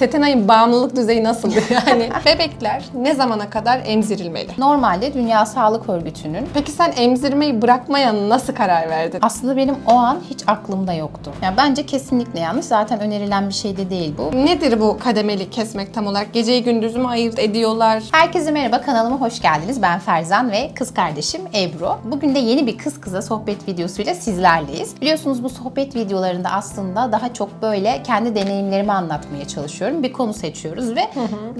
Setenay'ın bağımlılık düzeyi nasıl? Yani bebekler ne zamana kadar emzirilmeli? Normalde Dünya Sağlık Örgütü'nün Peki sen emzirmeyi bırakmaya nasıl karar verdin? aslında benim o an hiç aklımda yoktu. Yani bence kesinlikle yanlış. Zaten önerilen bir şey de değil bu. Nedir bu kademeli kesmek tam olarak? Geceyi gündüzü mü ayırt ediyorlar? Herkese merhaba kanalıma hoş geldiniz. Ben Ferzan ve kız kardeşim Ebru. Bugün de yeni bir kız kıza sohbet videosuyla sizlerleyiz. Biliyorsunuz bu sohbet videolarında aslında daha çok böyle kendi deneyimlerimi anlatmaya çalışıyorum. Bir konu seçiyoruz ve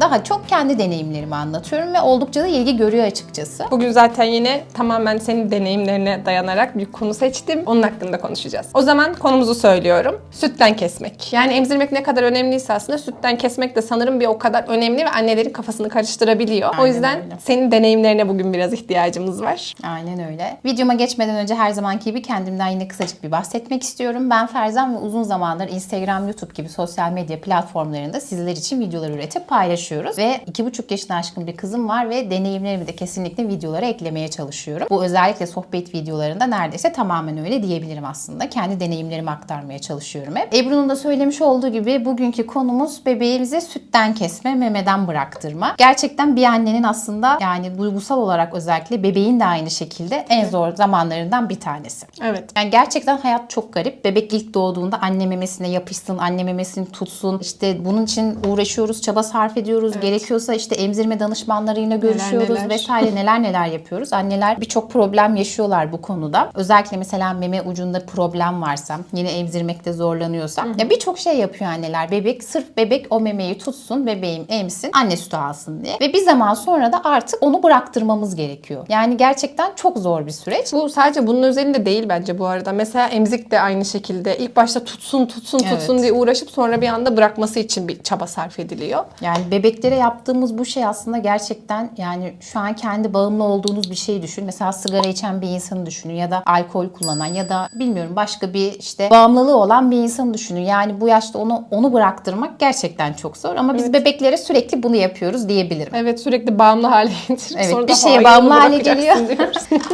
daha çok kendi deneyimlerimi anlatıyorum ve oldukça da ilgi görüyor açıkçası. Bugün zaten yine tamamen senin deneyimlerine dayanarak bir konu seçtim. Onun hakkında konuşacağız. O zaman konumuzu söylüyorum. Sütten kesmek. Yani emzirmek ne kadar önemliyse aslında sütten kesmek de sanırım bir o kadar önemli ve annelerin kafasını karıştırabiliyor. o Aynen yüzden öyle. senin deneyimlerine bugün biraz ihtiyacımız var. Aynen öyle. Videoma geçmeden önce her zamanki gibi kendimden yine kısacık bir bahsetmek istiyorum. Ben Ferzan ve uzun zamandır Instagram, YouTube gibi sosyal medya platformlarında sizler için videolar üretip paylaşıyoruz. Ve iki buçuk yaşına aşkın bir kızım var ve deneyimlerimi de kesinlikle videolara eklemeye çalışıyorum. Bu özellikle sohbet videolarında neredeyse tamamen öyle diyebilirim aslında. Kendi deneyimlerimi aktarmaya çalışıyorum hep. Ebru'nun da söylemiş olduğu gibi bugünkü konumuz bebeğimize sütten kesme, memeden bıraktırma. Gerçekten bir annenin aslında yani duygusal olarak özellikle bebeğin de aynı şekilde en zor zamanlarından bir tanesi. Evet. Yani gerçekten hayat çok garip. Bebek ilk doğduğunda anne memesine yapışsın, anne memesini tutsun. İşte bunun için uğraşıyoruz, çaba sarf ediyoruz. Gerekiyorsa işte emzirme danışmanlarıyla görüşüyoruz neler. vesaire neler neler yapıyoruz. Anneler birçok problem yaşıyorlar bu konuda. Özellikle mesela meme ucunda problem varsa, yine emzirmekte zorlanıyorsa. Ya birçok şey yapıyor anneler. Bebek sırf bebek o memeyi tutsun, bebeğim emsin, anne sütü alsın diye. Ve bir zaman sonra da artık onu bıraktırmamız gerekiyor. Yani gerçekten çok zor bir süreç. Bu sadece bunun özelinde değil bence bu arada. Mesela emzik de aynı şekilde. İlk başta tutsun tutsun tutsun Evet. diye uğraşıp sonra bir anda bırakması için bir çaba sarf ediliyor. Yani bebeklere yaptığımız bu şey aslında gerçekten yani şu an kendi bağımlı olduğunuz bir şey düşün. Mesela sigara içen bir insanı düşünün ya da alkol kullanan ya da bilmiyorum başka bir işte bağımlılığı olan bir insanı düşünün. Yani bu yaşta onu onu bıraktırmak gerçekten çok zor ama biz bebeklere sürekli bunu yapıyoruz diyebilirim. Evet sürekli bağımlı hale getirip Evet, sonra bir şeye bağımlı hale geliyor.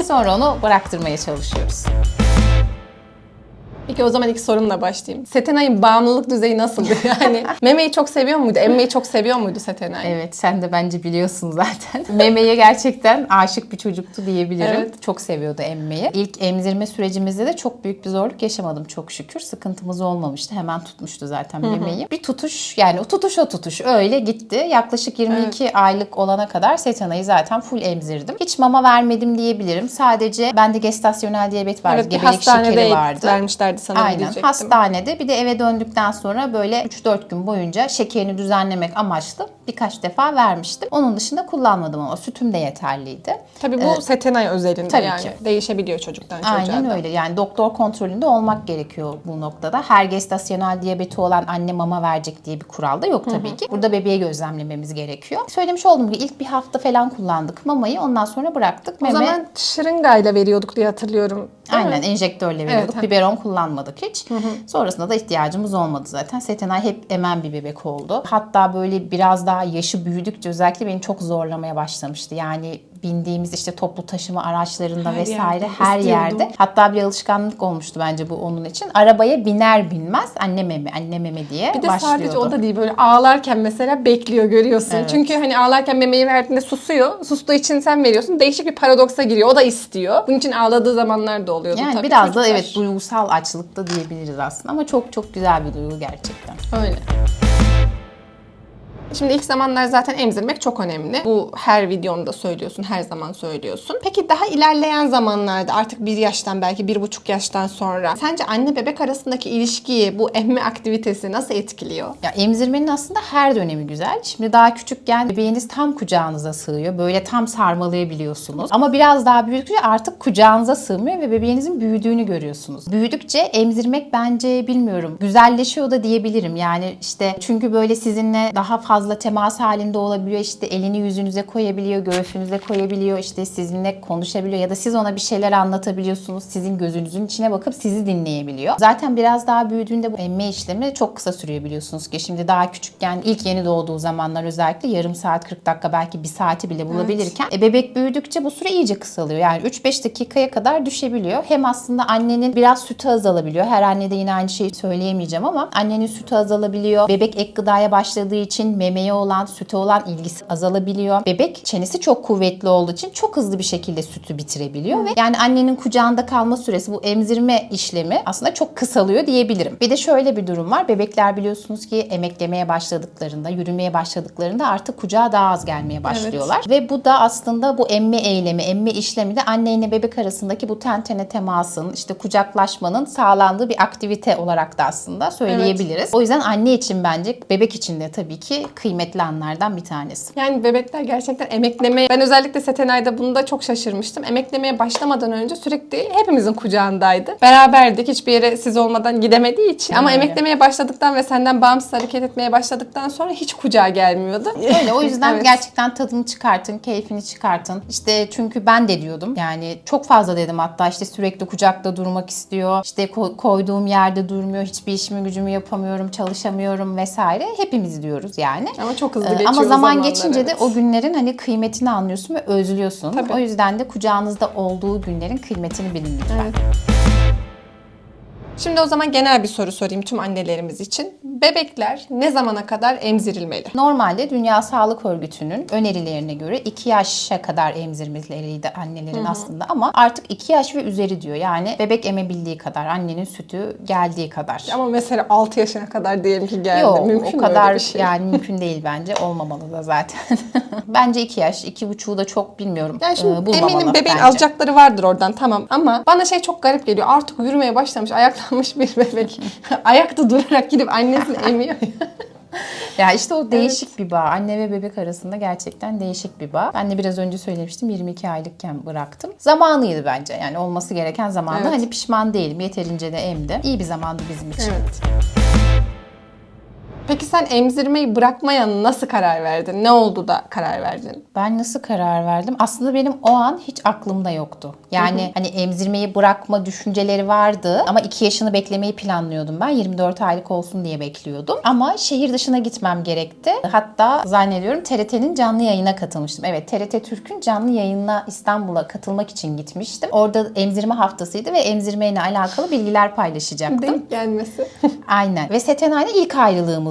Sonra onu bıraktırmaya çalışıyoruz. Peki o zaman ilk sorumla başlayayım. Setenay'ın bağımlılık düzeyi nasıldı? Yani memeyi çok seviyor muydu? Emmeyi çok seviyor muydu Setenay? Evet sen de bence biliyorsun zaten. Memeye gerçekten aşık bir çocuktu diyebilirim. Evet. Çok seviyordu emmeyi. İlk emzirme sürecimizde de çok büyük bir zorluk yaşamadım çok şükür. Sıkıntımız olmamıştı. Hemen tutmuştu zaten memeyi. Bir tutuş yani o tutuş o tutuş öyle gitti. Yaklaşık 22 aylık olana kadar Setena'yı zaten full emzirdim. Hiç mama vermedim diyebilirim. Sadece bende gestasyonel diyabet vardı. Evet gebelik şekeri vardı. Vermişlerdi sana Aynen. diyecektim. Hastanede bir de eve döndükten sonra böyle 3-4 gün boyunca şekerini düzenlemek amaçlı birkaç defa vermiştim. Onun dışında kullanmadım ama sütüm de yeterliydi. Tabii bu Setenay özelinde tabii yani. ki. Değişebiliyor çocuktan çocuğa Aynen da. öyle. Yani doktor kontrolünde olmak gerekiyor bu noktada. Her gestasyonel diyabeti olan anne mama verecek diye bir kural da yok tabii ki. Burada bebeği gözlemlememiz gerekiyor. Söylemiş olduğum gibi ilk bir hafta falan kullandık mamayı. Ondan sonra bıraktık. O Meme zaman şırıngayla veriyorduk diye hatırlıyorum. Değil mi? Aynen enjektörle veriyorduk. Evet. Biberon kullanmadık hiç. Sonrasında da ihtiyacımız olmadı zaten. Setenay hep emen bir bebek oldu. Hatta böyle biraz daha yaşı büyüdükçe özellikle beni çok zorlamaya başlamıştı. Yani bindiğimiz işte toplu taşıma araçlarında Her vesaire yerde, her istiyordum. yerde. Hatta bir alışkanlık olmuştu bence bu onun için. Arabaya biner binmez anne meme anne meme diye Bir de başlıyordu. sadece o da değil böyle ağlarken mesela bekliyor görüyorsun. Evet. Çünkü hani ağlarken memeyi verdiğinde susuyor. Sustuğu için sen veriyorsun. Değişik bir paradoksa giriyor. O da istiyor. Bunun için ağladığı zamanlar da oluyordu yani tabii. biraz da evet duygusal açlıkta diyebiliriz aslında ama çok çok güzel bir duygu gerçekten. Öyle. Şimdi ilk zamanlar zaten emzirmek çok önemli. Bu her videonda söylüyorsun, her zaman söylüyorsun. Peki daha ilerleyen zamanlarda artık bir yaştan belki bir buçuk yaştan sonra sence anne bebek arasındaki ilişkiyi bu emme aktivitesi nasıl etkiliyor? Ya emzirmenin aslında her dönemi güzel. Şimdi daha küçükken bebeğiniz tam kucağınıza sığıyor. Böyle tam sarmalayabiliyorsunuz. Ama biraz daha büyüdükçe artık kucağınıza sığmıyor ve bebeğinizin büyüdüğünü görüyorsunuz. Büyüdükçe emzirmek bence bilmiyorum güzelleşiyor da diyebilirim. Yani işte çünkü böyle sizinle daha fazla fazla temas halinde olabiliyor. İşte elini yüzünüze koyabiliyor, göğsünüze koyabiliyor. İşte sizinle konuşabiliyor ya da siz ona bir şeyler anlatabiliyorsunuz. Sizin gözünüzün içine bakıp sizi dinleyebiliyor. Zaten biraz daha büyüdüğünde bu emme işlemi çok kısa sürüyor biliyorsunuz ki. Şimdi daha küçükken ilk yeni doğduğu zamanlar özellikle yarım saat 40 dakika belki bir saati bile bulabilirken e, bebek büyüdükçe bu süre iyice kısalıyor. Yani 3-5 dakikaya kadar düşebiliyor. Hem aslında annenin biraz sütü azalabiliyor. Her annede yine aynı şeyi söyleyemeyeceğim ama annenin sütü azalabiliyor. Bebek ek gıdaya başladığı için memeye olan, süte olan ilgisi azalabiliyor. Bebek çenesi çok kuvvetli olduğu için çok hızlı bir şekilde sütü bitirebiliyor ve yani annenin kucağında kalma süresi bu emzirme işlemi aslında çok kısalıyor diyebilirim. Bir de şöyle bir durum var. Bebekler biliyorsunuz ki emeklemeye başladıklarında, yürümeye başladıklarında artık kucağa daha az gelmeye başlıyorlar. Ve bu da aslında bu emme eylemi, emme işlemi de anne ile bebek arasındaki bu ten tene temasın, işte kucaklaşmanın sağlandığı bir aktivite olarak da aslında söyleyebiliriz. O yüzden anne için bence bebek için de tabii ki kıymetli anlardan bir tanesi. Yani bebekler gerçekten emeklemeye... Ben özellikle Setenay'da bunda çok şaşırmıştım. Emeklemeye başlamadan önce sürekli hepimizin kucağındaydı. Beraberdik. Hiçbir yere siz olmadan gidemediği için. Ama Öyle. emeklemeye başladıktan ve senden bağımsız hareket etmeye başladıktan sonra hiç kucağa gelmiyordu. Öyle o yüzden Evet. gerçekten tadını çıkartın, keyfini çıkartın. İşte çünkü ben de diyordum. Yani çok fazla dedim hatta işte sürekli kucakta durmak istiyor. İşte ko- koyduğum yerde durmuyor. Hiçbir işimi gücümü yapamıyorum, çalışamıyorum vesaire. Hepimiz diyoruz yani. Ama çok hızlı Ee, geçiyor Ama zaman geçince de evet. o günlerin hani kıymetini anlıyorsun ve özlüyorsun. Tabii. O yüzden de kucağınızda olduğu günlerin kıymetini bilin lütfen. Evet. Şimdi o zaman genel bir soru sorayım tüm annelerimiz için. Bebekler ne zamana kadar emzirilmeli? Normalde Dünya Sağlık Örgütü'nün önerilerine göre 2 yaşa kadar emzirmeleriydi annelerin aslında ama artık 2 yaş ve üzeri diyor. Yani bebek emebildiği kadar, annenin sütü geldiği kadar. Ama mesela 6 yaşına kadar diyelim ki geldi. Yok Mümkün o kadar bir şey? yani mümkün değil bence. Olmamalı da zaten. bence 2 yaş, 2,5'u da çok bilmiyorum. Yani şimdi Ee, eminim bebeğin bence. alacakları vardır oradan tamam ama bana şey çok garip geliyor. Artık yürümeye başlamış, ayaklanmış bir bebek. Ayakta durarak gidip annesini emiyor. Ya işte o değişik bir bağ. Anne ve bebek arasında gerçekten değişik bir bağ. Ben de biraz önce söylemiştim 22 aylıkken bıraktım. Zamanıydı bence. Yani olması gereken zamandı. Evet. Hani pişman değilim. Yeterince de emdim. İyi bir zamandı bizim için. evet. Peki sen emzirmeyi bırakmaya nasıl karar verdin? Ne oldu da karar verdin? Ben nasıl karar verdim? Aslında benim o an hiç aklımda yoktu. Yani hani emzirmeyi bırakma düşünceleri vardı ama 2 yaşını beklemeyi planlıyordum ben. 24 aylık olsun diye bekliyordum. Ama şehir dışına gitmem gerekti. Hatta zannediyorum TRT'nin canlı yayına katılmıştım. Evet TRT Türk'ün canlı yayınına İstanbul'a katılmak için gitmiştim. Orada emzirme haftasıydı ve emzirmeyle alakalı bilgiler paylaşacaktım. Denk gelmesi. Aynen. Ve Setenay'la ilk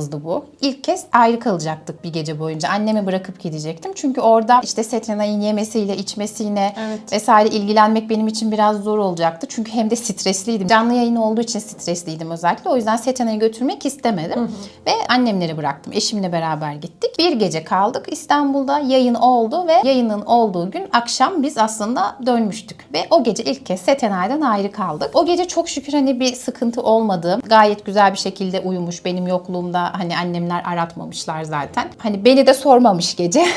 ayrılığımızdı bu. İlk kez ayrı kalacaktık bir gece boyunca. Annemi bırakıp gidecektim. Çünkü orada işte Setenay'ın yemesiyle, içmesiyle Evet. vesaire ilgilenmek benim için biraz zor olacaktı. Çünkü hem de stresliydim. Canlı yayın olduğu için stresliydim özellikle. O yüzden Setenay'ı götürmek istemedim. Ve annemleri bıraktım. Eşimle beraber gittik. Bir gece kaldık İstanbul'da. Yayın oldu ve yayının olduğu gün akşam biz aslında dönmüştük. Ve o gece ilk kez Setenay'dan ayrı kaldık. O gece çok şükür hani bir sıkıntı olmadı. Gayet güzel bir şekilde uyumuş. Benim yokluğumda hani annemler aratmamışlar zaten. Hani beni de sormamış gece.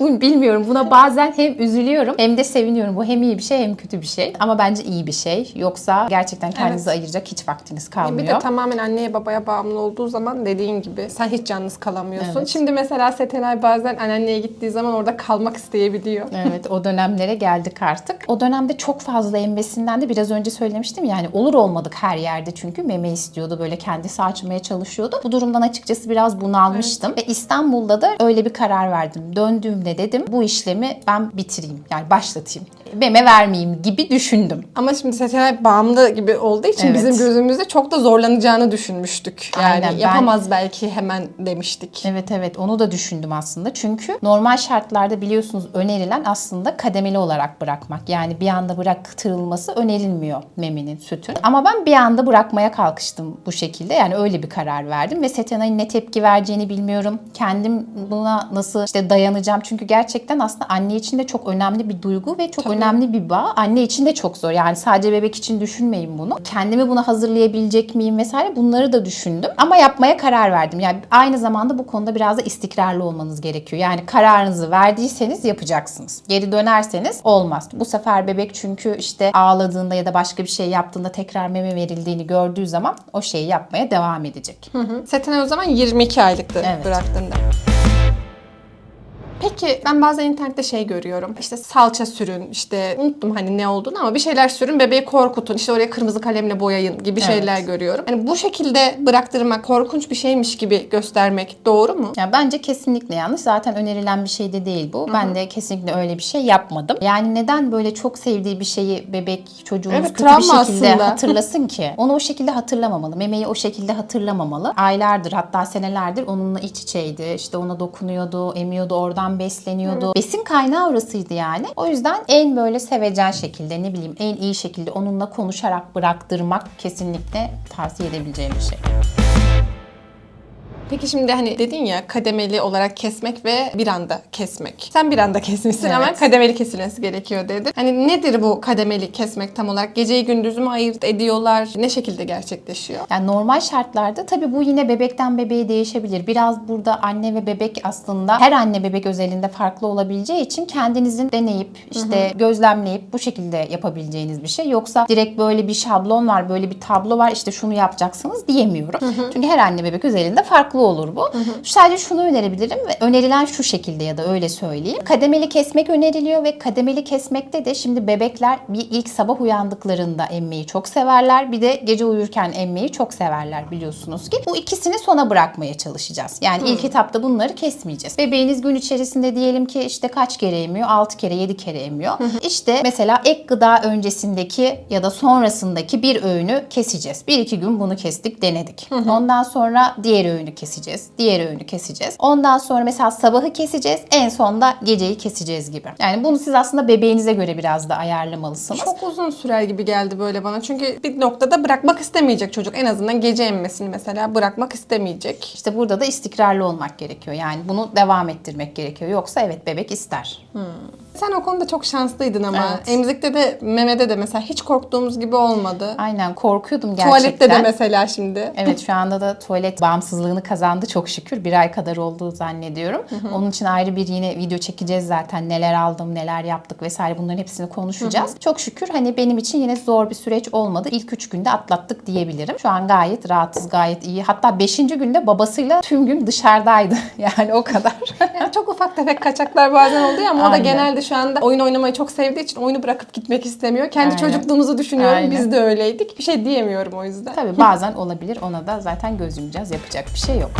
Bilmiyorum buna bazen hem üzülüyorum hem de seviniyorum. Bu hem iyi bir şey hem kötü bir şey. Ama bence iyi bir şey. Yoksa gerçekten kendinizi ayıracak hiç vaktiniz kalmıyor. Bir de tamamen anneye babaya bağımlı olduğu zaman dediğin gibi sen hiç yalnız kalamıyorsun. Evet. Şimdi mesela Setenay bazen anneanneye gittiği zaman orada kalmak isteyebiliyor. Evet o dönemlere geldik artık. O dönemde çok fazla emmesinden de biraz önce söylemiştim yani olur olmadık her yerde çünkü meme istiyordu böyle kendisi açmaya çalışıyordu. Bu durumdan açıkçası biraz bunalmıştım ve İstanbul'da da öyle bir karar verdim. Döndüğümde dedim bu işlemi ben bitireyim yani başlatayım. Meme vermeyeyim gibi düşündüm. Ama şimdi Setenay bağımlı gibi olduğu için Evet. bizim gözümüzde çok da zorlanacağını düşünmüştük. Yani Aynen, ben- yapamaz belki hemen demiştik. Evet evet onu da düşündüm aslında. Çünkü normal şartlarda biliyorsunuz önerilen aslında kademeli olarak bırakmak. Yani bir anda bıraktırılması önerilmiyor memenin, sütün. Ama ben bir anda bırakmaya kalkıştım bu şekilde. Yani öyle bir karar verdim ve Setenay'ın ne tepki vereceğini bilmiyorum. Kendim buna nasıl işte dayanacağım. Çünkü gerçekten aslında anne için de çok önemli bir duygu ve çok önemli bir bağ. Anne için de çok zor. Yani sadece bebek için düşünmeyin bunu. Kendimi buna hazırlayabilecek miyim vesaire bunları da düşündüm. Ama yapmaya karar verdim. Yani aynı zamanda bu konuda biraz da istikrarlı olmanız gerekiyor. Yani kararınızı verdiyseniz yapacaksınız. Geri dönerseniz olmaz. Bu sefer bebek çünkü işte ağladığında ya da başka bir şey yaptığında tekrar meme verildiğini gördüğü zaman o şeyi yapmaya devam edecek. Hı hı. Setenay o zaman 22 aylıktı Evet. bıraktığında. Peki ben bazen internette şey görüyorum. İşte salça sürün, işte unuttum hani ne olduğunu ama bir şeyler sürün, bebeği korkutun, işte oraya kırmızı kalemle boyayın gibi Evet. şeyler görüyorum. Hani bu şekilde bıraktırmak korkunç bir şeymiş gibi göstermek doğru mu? Ya bence kesinlikle yanlış. Zaten önerilen bir şey de değil bu. Ben de kesinlikle öyle bir şey yapmadım. Yani neden böyle çok sevdiği bir şeyi bebek çocuğumuz Evet, kötü bir şekilde aslında. hatırlasın ki? Onu o şekilde hatırlamamalı. Memeyi o şekilde hatırlamamalı. Aylardır hatta senelerdir onunla iç içeydi. İşte ona dokunuyordu, emiyordu, oradan besleniyordu. Besin kaynağı orasıydı yani. O yüzden en böyle sevecen şekilde ne bileyim en iyi şekilde onunla konuşarak bıraktırmak kesinlikle tavsiye edebileceğim bir şey. Peki şimdi hani dedin ya kademeli olarak kesmek ve bir anda kesmek. Sen bir anda kesmişsin ama Evet. kademeli kesilmesi gerekiyor dedin. Hani nedir bu kademeli kesmek tam olarak? Geceyi gündüzü mü ayırt ediyorlar? Ne şekilde gerçekleşiyor? Yani normal şartlarda tabii bu yine bebekten bebeğe değişebilir. Biraz burada anne ve bebek aslında her anne bebek özelinde farklı olabileceği için kendinizin deneyip işte gözlemleyip bu şekilde yapabileceğiniz bir şey. Yoksa direkt böyle bir şablon var, böyle bir tablo var işte şunu yapacaksınız diyemiyorum. Çünkü her anne bebek özelinde farklı olur bu. Sadece şunu önerebilirim ve önerilen şu şekilde ya da öyle söyleyeyim. Kademeli kesmek öneriliyor ve kademeli kesmekte de şimdi bebekler bir ilk sabah uyandıklarında emmeyi çok severler. Bir de gece uyurken emmeyi çok severler biliyorsunuz ki. Bu ikisini sona bırakmaya çalışacağız. Yani ilk etapta bunları kesmeyeceğiz. Bebeğiniz gün içerisinde diyelim ki işte kaç kere emiyor? 6 kere 7 kere emiyor. İşte mesela ek gıda öncesindeki ya da sonrasındaki bir öğünü keseceğiz. Bir iki gün bunu kestik denedik. Ondan sonra diğer öğünü keseceğiz. Diğer öğünü keseceğiz. Ondan sonra mesela sabahı keseceğiz. En sonda geceyi keseceğiz gibi. Yani bunu siz aslında bebeğinize göre biraz da ayarlamalısınız. Çok uzun sürer gibi geldi böyle bana. Çünkü bir noktada bırakmak istemeyecek çocuk. En azından gece emmesini mesela bırakmak istemeyecek. İşte burada da istikrarlı olmak gerekiyor. Yani bunu devam ettirmek gerekiyor. Yoksa evet bebek ister. Sen o konuda çok şanslıydın ama. Evet. Emzikte de memede de mesela hiç korktuğumuz gibi olmadı. Aynen korkuyordum gerçekten. Tuvalette de mesela şimdi. Evet şu anda da tuvalet bağımsızlığını kazandı çok şükür. Bir ay kadar olduğu zannediyorum. Onun için ayrı bir yine video çekeceğiz zaten. Neler aldım, neler yaptık vesaire bunların hepsini konuşacağız. Çok şükür hani benim için yine zor bir süreç olmadı. İlk üç günde atlattık diyebilirim. Şu an gayet rahatız, gayet iyi. Hatta beşinci günde babasıyla tüm gün dışarıdaydı. Yani o kadar. Yani çok ufak tefek kaçaklar bazen oluyor ama o da Aynen. genelde şu anda oyun oynamayı çok sevdiği için oyunu bırakıp gitmek istemiyor. Kendi Aynen. çocukluğumuzu düşünüyorum. Aynen. Biz de öyleydik. Bir şey diyemiyorum o yüzden. Tabii bazen olabilir. Ona da zaten göz yumacağız. Yapacak bir şey yok.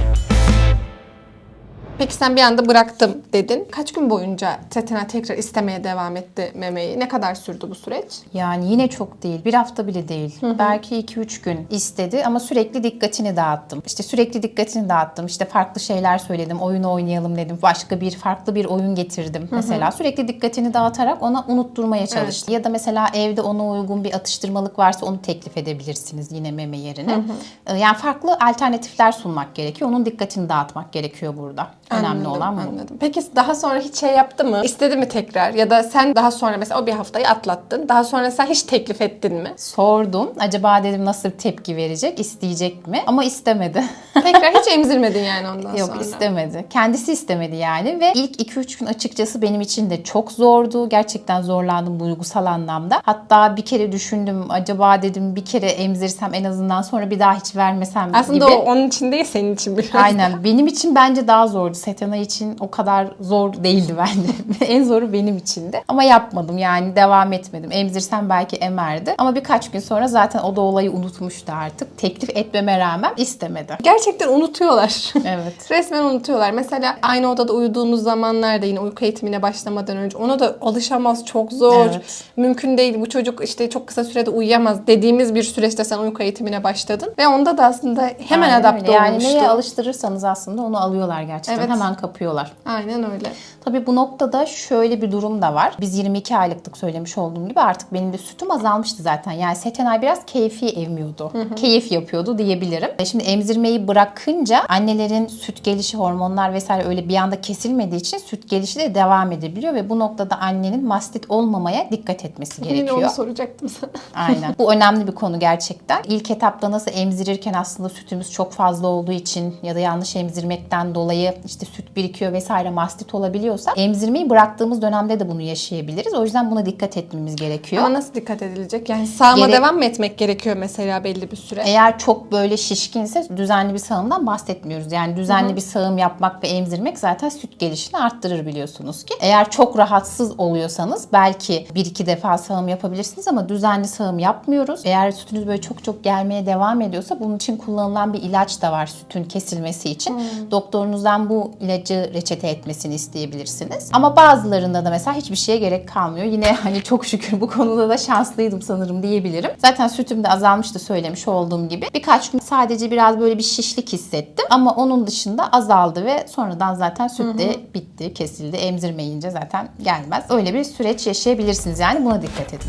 Peki sen bir anda bıraktım dedin. Kaç gün boyunca Tetena tekrar istemeye devam etti memeyi? Ne kadar sürdü bu süreç? Yani yine çok değil. Bir hafta bile değil. Belki 2-3 gün istedi ama sürekli dikkatini dağıttım. İşte sürekli dikkatini dağıttım. İşte farklı şeyler söyledim. Oyun oynayalım dedim. Başka bir farklı bir oyun getirdim. Mesela sürekli dikkatini dağıtarak ona unutturmaya çalıştım. Ya da mesela evde ona uygun bir atıştırmalık varsa onu teklif edebilirsiniz yine meme yerine. Ee, Yani farklı alternatifler sunmak gerekiyor. Onun dikkatini dağıtmak gerekiyor burada. Önemli Anladım, olan bu. Anladım. Peki daha sonra hiç şey yaptı mı? İstedi mi tekrar? Ya da sen daha sonra mesela o bir haftayı atlattın. Daha sonra sen hiç teklif ettin mi? Sordum. Acaba dedim nasıl bir tepki verecek, isteyecek mi? Ama istemedi. Tekrar hiç emzirmedin yani ondan Yok sonra. istemedi. Kendisi istemedi yani ve ilk 2-3 gün açıkçası benim için de çok zordu. Gerçekten zorlandım duygusal anlamda. Hatta bir kere düşündüm acaba dedim bir kere emzirsem en azından sonra bir daha hiç vermesem Aslında gibi. o onun için değil senin için biraz. Aynen. Benim için bence daha zordu. Setena için o kadar zor değildi bence. en zoru benim içindi. Ama yapmadım yani devam etmedim. Emzirsem belki emerdi. Ama birkaç gün sonra zaten o da olayı unutmuştu artık. Teklif etmeme rağmen istemedi. Gerçekten unutuyorlar. Evet. Resmen unutuyorlar. Mesela aynı odada uyuduğumuz zamanlarda yine uyku eğitimine başlamadan önce ona da alışamaz çok zor. Evet. Mümkün değil bu çocuk işte çok kısa sürede uyuyamaz dediğimiz bir süreçte sen uyku eğitimine başladın ve onda da aslında hemen Aynen adapte öyle. Yani olmuştu. neye alıştırırsanız aslında onu alıyorlar gerçekten. Evet. Hemen kapıyorlar. Aynen öyle. Tabii bu noktada şöyle bir durum da var. Biz 22 aylıktık söylemiş olduğum gibi artık benim de sütüm azalmıştı zaten. Yani Setenay biraz keyfi emmiyordu. Keyif yapıyordu diyebilirim. E Şimdi emzirmeyi bırakınca annelerin süt gelişi, hormonlar vesaire öyle bir anda kesilmediği için süt gelişi de devam edebiliyor ve bu noktada annenin mastit olmamaya dikkat etmesi Yine gerekiyor. onu soracaktım sana. Aynen. Bu önemli bir konu gerçekten. İlk etapta nasıl emzirirken aslında sütümüz çok fazla olduğu için ya da yanlış emzirmekten dolayı işte süt birikiyor vesaire mastit olabiliyorsa emzirmeyi bıraktığımız dönemde de bunu yaşayabiliriz. O yüzden buna dikkat etmemiz gerekiyor. Ama nasıl dikkat edilecek? Yani sağma Gerek- devam mı etmek gerekiyor mesela belli bir süre? Eğer çok böyle şişkinse düzenli bir bir sağımdan bahsetmiyoruz. Yani düzenli bir sağım yapmak ve emzirmek zaten süt gelişini arttırır biliyorsunuz ki. Eğer çok rahatsız oluyorsanız belki bir iki defa sağım yapabilirsiniz ama düzenli sağım yapmıyoruz. Eğer sütünüz böyle çok çok gelmeye devam ediyorsa bunun için kullanılan bir ilaç da var sütün kesilmesi için. Doktorunuzdan bu ilacı reçete etmesini isteyebilirsiniz. Ama bazılarında da mesela hiçbir şeye gerek kalmıyor. Yine hani çok şükür bu konuda da şanslıydım sanırım diyebilirim. Zaten sütüm de azalmıştı söylemiş olduğum gibi. Birkaç gün sadece biraz böyle bir şişlik hissettim. Ama onun dışında azaldı ve sonradan zaten süt de bitti, kesildi. Emzirmeyince zaten gelmez. Öyle bir süreç yaşayabilirsiniz yani buna dikkat edin.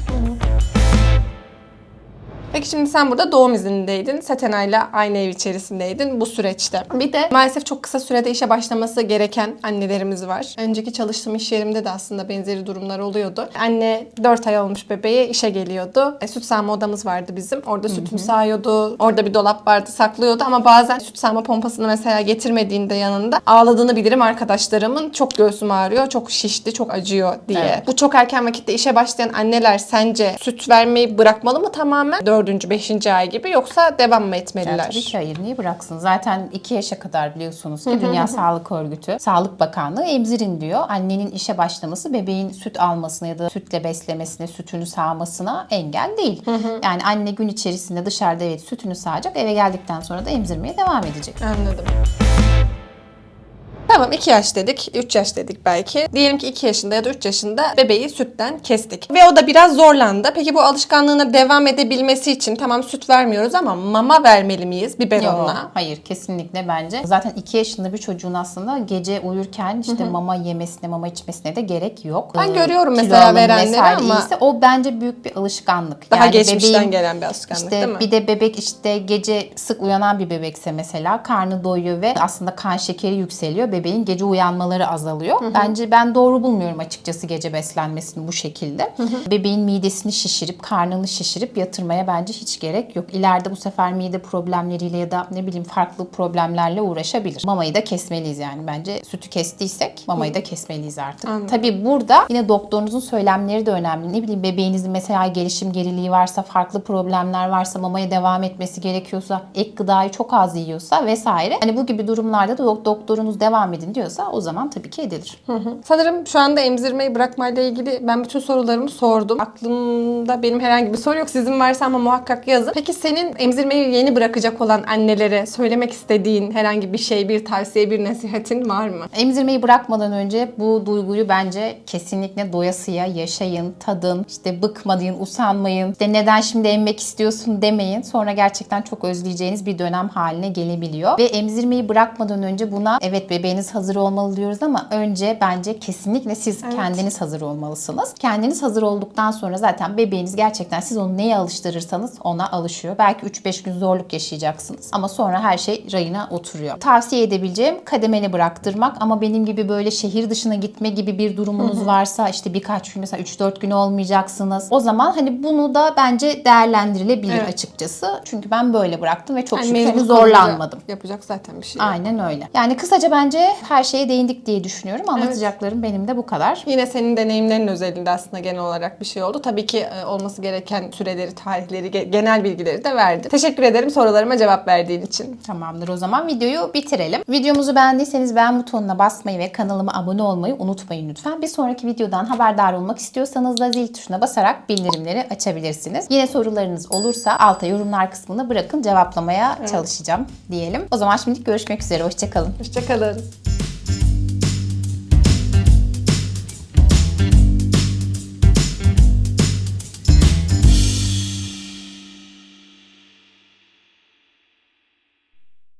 Peki şimdi sen burada doğum izindeydin. Setenay'la aynı ev içerisindeydin bu süreçte. Bir de maalesef çok kısa sürede işe başlaması gereken annelerimiz var. Önceki çalıştığım iş yerimde de aslında benzeri durumlar oluyordu. Anne 4 ay olmuş bebeğe işe geliyordu. E, süt sağma odamız vardı bizim. Orada sütünü sağıyordu. Orada bir dolap vardı saklıyordu ama bazen süt sağma pompasını mesela getirmediğinde yanında ağladığını bilirim arkadaşlarımın. Çok göğsüm ağrıyor, çok şişti, çok acıyor diye. Evet. Bu çok erken vakitte işe başlayan anneler sence süt vermeyi bırakmalı mı tamamen? Dördüncü, beşinci ay gibi yoksa devam mı etmeliler? tabii ki hayır. Niye bıraksın? Zaten 2 yaşa kadar biliyorsunuz ki Dünya Sağlık Örgütü, Sağlık Bakanlığı emzirin diyor. Annenin işe başlaması bebeğin süt almasına ya da sütle beslemesine, sütünü sağmasına engel değil. Yani anne gün içerisinde dışarıda evet sütünü sağacak, eve geldikten sonra da emzirmeye devam edecek. Anladım. Tamam 2 yaş dedik, 3 yaş dedik belki. Diyelim ki 2 yaşında ya da 3 yaşında bebeği sütten kestik. Ve o da biraz zorlandı. Peki bu alışkanlığına devam edebilmesi için tamam süt vermiyoruz ama mama vermeli miyiz biberonla? Yok, hayır kesinlikle bence. Zaten 2 yaşında bir çocuğun aslında gece uyurken işte mama yemesine, mama içmesine de gerek yok. Ben Ee, görüyorum mesela verenleri ama- iyiyse o bence büyük bir alışkanlık. Daha Yani geçmişten bebeğin- gelen bir alışkanlık İşte değil mi? bir de bebek işte gece sık uyanan bir bebekse mesela karnı doyuyor ve aslında kan şekeri yükseliyor. Bebeğin gece uyanmaları azalıyor. Bence ben doğru bulmuyorum açıkçası gece beslenmesini bu şekilde. Bebeğin midesini şişirip karnını şişirip yatırmaya bence hiç gerek yok. İleride bu sefer mide problemleriyle ya da ne bileyim farklı problemlerle uğraşabilir. Mamayı da kesmeliyiz yani. Bence sütü kestiysek mamayı da kesmeliyiz artık. Anladım. Tabii burada yine doktorunuzun söylemleri de önemli. Ne bileyim bebeğinizin mesela gelişim geriliği varsa, farklı problemler varsa, mamaya devam etmesi gerekiyorsa, ek gıdayı çok az yiyorsa vesaire. Hani bu gibi durumlarda da dok- doktorunuz devam edin diyorsa o zaman tabii ki edilir. Sanırım şu anda emzirmeyi bırakmayla ilgili ben bütün sorularımı sordum. Aklımda benim herhangi bir soru yok. Sizin varsa ama muhakkak yazın. Peki senin emzirmeyi yeni bırakacak olan annelere söylemek istediğin herhangi bir şey, bir tavsiye, bir nasihatin var mı? Emzirmeyi bırakmadan önce bu duyguyu bence kesinlikle doyasıya yaşayın, tadın, işte bıkmayın, usanmayın, işte neden şimdi emmek istiyorsun demeyin. Sonra gerçekten çok özleyeceğiniz bir dönem haline gelebiliyor. Ve emzirmeyi bırakmadan önce buna evet bebeğiniz hazır olmalı diyoruz ama önce bence kesinlikle siz kendiniz hazır olmalısınız. Kendiniz hazır olduktan sonra zaten bebeğiniz gerçekten siz onu neye alıştırırsanız ona alışıyor. Belki 3-5 gün zorluk yaşayacaksınız ama sonra her şey rayına oturuyor. Tavsiye edebileceğim kademeli bıraktırmak ama benim gibi böyle şehir dışına gitme gibi bir durumunuz varsa işte birkaç gün mesela 3-4 gün olmayacaksınız. O zaman hani bunu da bence değerlendirilebilir Evet. açıkçası. Çünkü ben böyle bıraktım ve çok Yani şükür hani zorlanmadım. Yapacak zaten bir şey. Aynen öyle. Yani kısaca bence her şeye değindik diye düşünüyorum. Anlatacaklarım benim de bu kadar. Yine senin deneyimlerin özelinde aslında genel olarak bir şey oldu. Tabii ki e, olması gereken süreleri, tarihleri, ge- genel bilgileri de verdin. Teşekkür ederim sorularıma cevap verdiğin için. Tamamdır o zaman videoyu bitirelim. Videomuzu beğendiyseniz beğen butonuna basmayı ve kanalıma abone olmayı unutmayın lütfen. Bir sonraki videodan haberdar olmak istiyorsanız da zil tuşuna basarak bildirimleri açabilirsiniz. Yine sorularınız olursa alta yorumlar kısmına bırakın cevaplamaya çalışacağım diyelim. O zaman şimdilik görüşmek üzere. Hoşçakalın. Hoşçakalın.